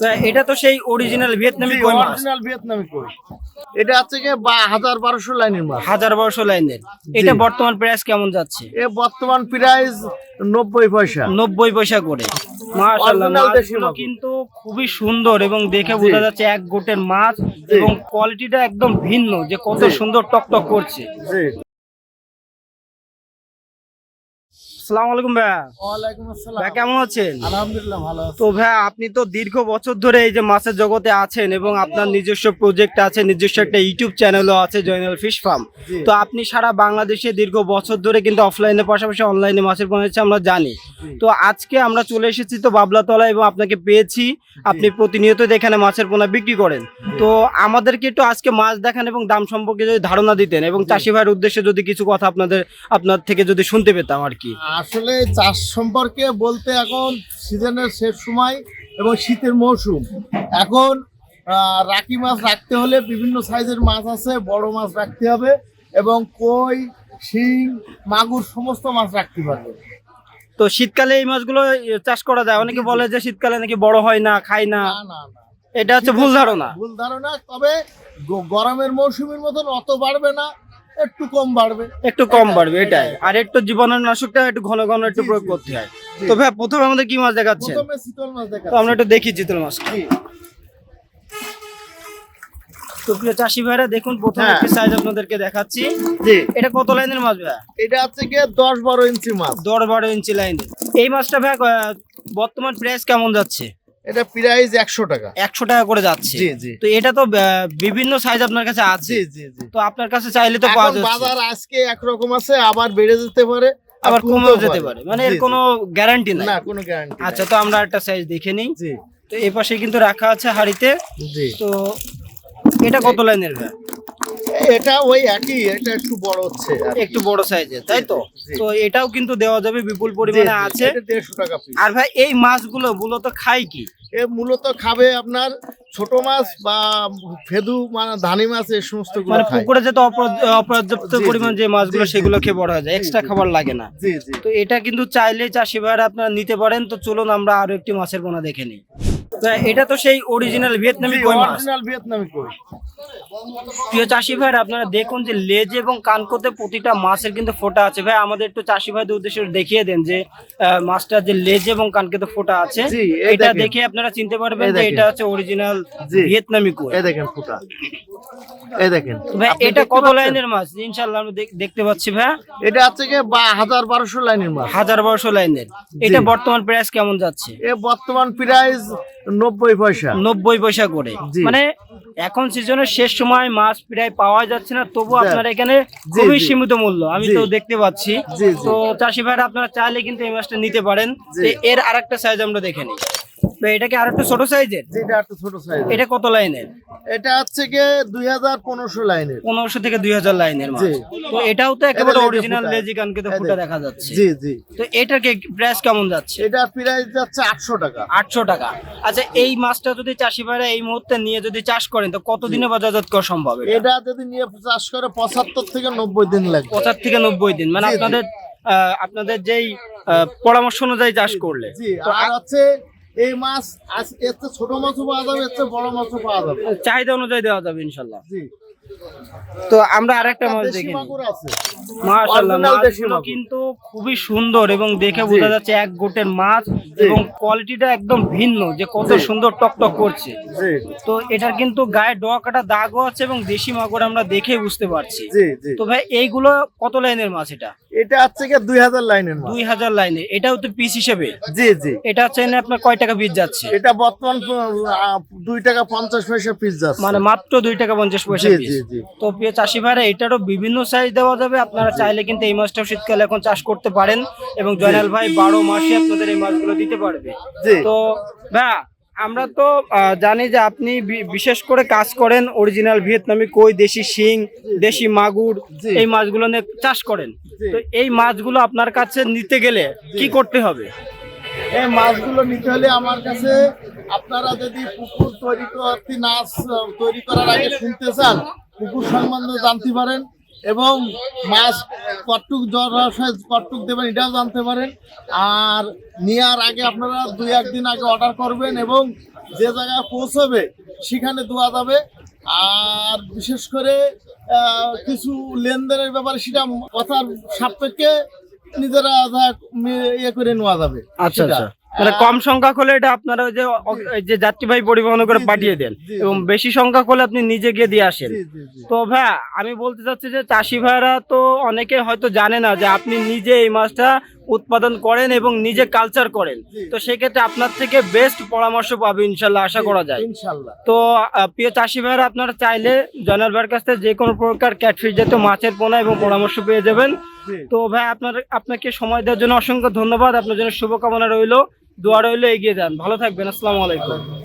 এটা তো সেই অরিজিনাল ভিয়েতনামি কই মাছ। অরিজিনাল ভিয়েতনামি কই এটা বা- হাজার বারোশো লাইনের মাছ। হাজার বর্ষ লাইনের। এটা বর্তমান প্রাইস কেমন যাচ্ছে? এ বর্তমান প্রাইস নব্বই পয়সা। নব্বই পয়সা করে। মাশাআল্লাহ। কিন্তু খুবই সুন্দর এবং দেখে বোঝা যাচ্ছে এক গোটের মাছ এবং কোয়ালিটিটা একদম ভিন্ন যে কত। সুন্দর টকটক করছে। আসসালামু আলাইকুম ভাইয়া ওয়ালাইকুম আসসালাম। ভাইয়া কেমন আছেন? আলহামদুলিল্লাহ ভালো তো ভাইয়া আপনি তো দীর্ঘ বছর ধরে এই যে মাছের জগতে আছেন এবং আপনার নিজস্ব প্রজেক্ট আছে নিজস্ব একটা ইউটিউব চ্যানেলও আছে জয়নাল ফিশ ফার্ম তো আপনি সারা বাংলাদেশে দীর্ঘ বছর ধরে কিন্তু অফলাইনের পাশাপাশি অনলাইনে মাছের বানাচ্ছে আমরা জানি। তো আজকে আমরা চলে এসেছি তো বাবলাতলা এবং আপনাকে পেয়েছি। আপনি প্রতিনিয়ত এখানে মাছের পোনা বিক্রি করেন। তো আমাদেরকে একটু আজকে মাছ দেখান এবং দাম সম্পর্কে যদি ধারণা দিতেন এবং চাষি ভাইয়ের উদ্দেশ্যে যদি কিছু কথা আপনাদের আপনার থেকে যদি শুনতে পেতাম আর কি। আসলে চাষ সম্পর্কে বলতে এখন সিজনের শেষ সময় এবং শীতের মৌসুম। এখন রাকি মাছ রাখতে হলে বিভিন্ন সাইজের মাছ আছে বড় মাছ রাখতে হবে এবং কই শিং মাগুর সমস্ত মাছ রাখতে পারবে তো শীতকালে এই মাছগুলো চাষ করা যায়? অনেকে বলে যে শীতকালে নাকি বড় হয় না খায় না। না না না। এটা হচ্ছে ভুল ধারণা। ভুল ধারণা তবে গরমের মৌসুমের মতন অত বাড়বে না। একটু কম বাড়বে। একটু কম বাড়বে এটাই। আর একটু জীবাণুনাশকটা একটু ঘন ঘন একটু প্রয়োগ করতে হয়। তো ভাই প্রথমে আমাদের কি মাছ দেখাচ্ছেন? প্রথমে শীতল মাছ দেখা তো আমরা একটু দেখি চিতল মাছ। তো প্রিয় চাষি ভাইরা দেখুন প্রথমে হ্যাঁ। একটি সাইজ আপনাদেরকে দেখাচ্ছি। জি। এটা কত লাইনের মাছ ভাই? এটা হচ্ছে গিয়ে দশ বারো ইঞ্চি মাছ। দশ বারো ইঞ্চি লাইনের। এই মাছটা ভাই বর্তমান প্রাইস কেমন যাচ্ছে? এটা প্রাইস একশো টাকা। একশো টাকা করে যাচ্ছে। জি জি। তো এটা তো বিভিন্ন সাইজ আপনার কাছে আছে। জি জি তো আপনার কাছে চাইলে তো পাওয়া যাচ্ছে। বাজার আজকে একরকম আছে আবার বেড়ে যেতে পারে আবার কমেও যেতে পারে। মানে এর। কোনো গ্যারান্টি নাই। না কোনো গ্যারান্টি আচ্ছা তো আমরা একটা সাইজ দেখে নিই। জি। তো এই পাশে কিন্তু রাখা আছে হাড়িতে। জি। তো এটা কত লাইনের ভাই? এটা ওই একই এটা একটু বড় হচ্ছে একটু বড় সাইজের তাই তো? তো এটাও কিন্তু দেওয়া যাবে বিপুল পরিমাণে আছে। দেড়শো টাকা আর ভাই এই মাছগুলো মূলত খায় কি? এ মূলত খাবে আপনার ছোট মাছ বা ফেদু মানে ধানি মাছ এই সমস্ত মানে পুকুরে যেতে অপর্যাপ্ত। পরিমাণ যে মাছগুলো সেগুলো খেয়ে বড় হয়ে যায় এক্সট্রা খাবার লাগে না। তো এটা কিন্তু চাইলে চাষি ভাইরা আপনারা নিতে পারেন। তো চলুন আমরা আরও একটি মাছের পোনা দেখে নিই। এটা তো সেই অরিজিনাল ভিয়েতনামি কই মাছ? অরিজিনাল ভিয়েতনামি কই? প্রিয় চাষি ভাইরা আপনারা দেখুন যে লেজ এবং কানকোতে প্রতিটা মাছের কিন্তু ফোঁটা আছে। ভাই আমাদের একটু চাষি ভাইদের উদ্দেশ্যে দেখিয়ে দেন যে আহ, মাছটার যে লেজ এবং কানকোতে ফোঁটা আছে এটা দেখে আপনারা চিনতে পারবেন যে এটা হচ্ছে অরিজিনাল ভিয়েতনামি কই। এই দেখেন ফুটা। এই দেখেন। ভাই এটা কত লাইনের মাছ? ইনশাল্লাহ আমরা দেখতে পাচ্ছি ভাই। এটা বা- হাজার বারোশো লাইনের মাছ। হাজার বারোশো লাইনের। এটা বর্তমান প্রাইস কেমন যাচ্ছে? এ বর্তমান প্রাইস নব্বই পয়সা। নব্বই পয়সা করে। মানে এখন সিজনের শেষ সময় মাছ প্রায় পাওয়া যাচ্ছে না তবু আপনার এখানে খুবই সীমিত মূল্য আমি তো দেখতে পাচ্ছি। তো চাষি ভাইরা আপনারা চাইলে কিন্তু এই মাছটা নিতে পারেন। এর আর একটা সাইজ আমরা দেখে নিই। তো এটা কি আরেকটু ছোট সাইজের? যেটা একটু ছোট সাইজ এটা কত লাইনের? এটা হচ্ছে হাজার পনেরোশো লাইনের। পনেরোশো থেকে দুই হাজার লাইনের মাছ তো এটাও তো একেবারে অরিজিনাল লেজি কানকে তো এই ফুটা দেখা যাচ্ছে। জি জি। তো এটার প্রাইস কেমন যাচ্ছে? এটা প্রাইস যাচ্ছে আটশো টাকা। আচ্ছা এই মাছটা যদি চাষি ভাইরা এই মুহূর্তে নিয়ে যদি চাষ করেন তো কতদিনে বাজারজাত করা সম্ভব এটা? যদি নিয়ে চাষ করে পঁচাত্তর থেকে নব্বই দিন লাগবে। পঁচাত্তর থেকে নব্বই দিন। মানে। আপনাদের আহ, আপনাদের যেই পরামর্শ অনুযায়ী চাষ করলে। জি আর হচ্ছে এই মাছ আজ এর ছোট মাছও পাওয়া যাবে এর বড় মাছও পাওয়া যাবে। চাহিদা অনুযায়ী দেওয়া যাবে ইনশাল্লাহ। জি। তো আমরা আরেকটা মাছ দেখি মাশাআল্লাহ। কিন্তু খুবই সুন্দর এবং দেখে বোঝা যাচ্ছে এক গোটের মাছ এবং কোয়ালিটিটা একদম ভিন্ন যে কত। সুন্দর টকটক করছে। তো এটার কিন্তু গায়ে ডোয়া কাটা দাগও আছে এবং দেশি মাগুর আমরা দেখে বুঝতে পারছি। তো ভাই এইগুলো কত লাইনের মাছ এটা? এটা হচ্ছে দুই হাজার লাইনের মাছ দুই হাজার লাইনে। এটাও তো পিস হিসেবে? জি জি। এটা হচ্ছে আপনার কয় টাকা পিস যাচ্ছে? এটা বর্তমান আহ, দুই টাকা পঞ্চাশ পয়সা পিস যাচ্ছে। মানে মাত্র দুই টাকা পঞ্চাশ পয়সা জি, পিস জি, জি। তো প্রিয় চাষি ভাইরা এটারও বিভিন্ন সাইজ দেওয়া যাবে। আপনারা চাইলে কিন্তু এই মাছটাও শীতকালে এখন চাষ করতে পারেন। এবং জয়নাল ভাই বারো মাসে আপনাদের এই মাছগুলো দিতে পারবে। জি। তো ভাইয়া আমরা তো জানি যে আপনি বিশেষ করে কাজ করেন অরিজিনাল ভিয়েতনামি কই দেশি শিং দেশি মাগুর এই মাছগুলো নিয়ে চাষ করেন। তো এই মাছগুলো আপনার কাছে নিতে গেলে কি করতে হবে? এই মাছগুলো নিতে হলে আমার কাছে আপনারা যদি পুকুর তৈরি করতে না তৈরি করার আগে শুনতে চান পুকুর সম্বন্ধে জানতে পারেন। এবং মাছ কটুক জ্বর রসায় কটুক দেবেন এটাও জানতে পারেন। আর নেওয়ার আগে আপনারা দুই একদিন আগে অর্ডার করবেন এবং যে জায়গায় পৌঁছবে সেখানে দেওয়া যাবে। আর বিশেষ করে কিছু লেনদেনের ব্যাপারে সেটা কথার সাপেক্ষে নিজেরা ইয়ে করে নেওয়া যাবে আচ্ছা। মানে কম সংখ্যক হলে এটা আপনারা ওই যে যে যাত্রীবাহী পরিবহন করে পাঠিয়ে দেন এবং বেশি সংখ্যক হলে আপনি নিজে গিয়ে দিয়ে আসেন। তো ভাই আমি বলতে চাচ্ছি যে চাষি ভাইরা তো অনেকে হয়তো জানে না যে আপনি নিজে এই মাছটা উৎপাদন করেন এবং নিজে কালচার করেন। তো সেক্ষেত্রে আপনার থেকে বেস্ট পরামর্শ পাবে ইনশাল্লাহ আশা করা যায়। তো প্রিয় চাষি ভাইরা আপনারা চাইলে জয়নাল ভাইয়ের কাছ থেকে যে কোনো প্রকার ক্যাটফিশ জাতীয় মাছের পোনা এবং পরামর্শ পেয়ে যাবেন। তো ভাই আপনার আপনাকে সময় দেওয়ার জন্য অসংখ্য ধন্যবাদ। আপনার জন্য শুভকামনা রইল। দোয়া হইলে এগিয়ে যান। ভালো থাকবেন আসসালামু আলাইকুম।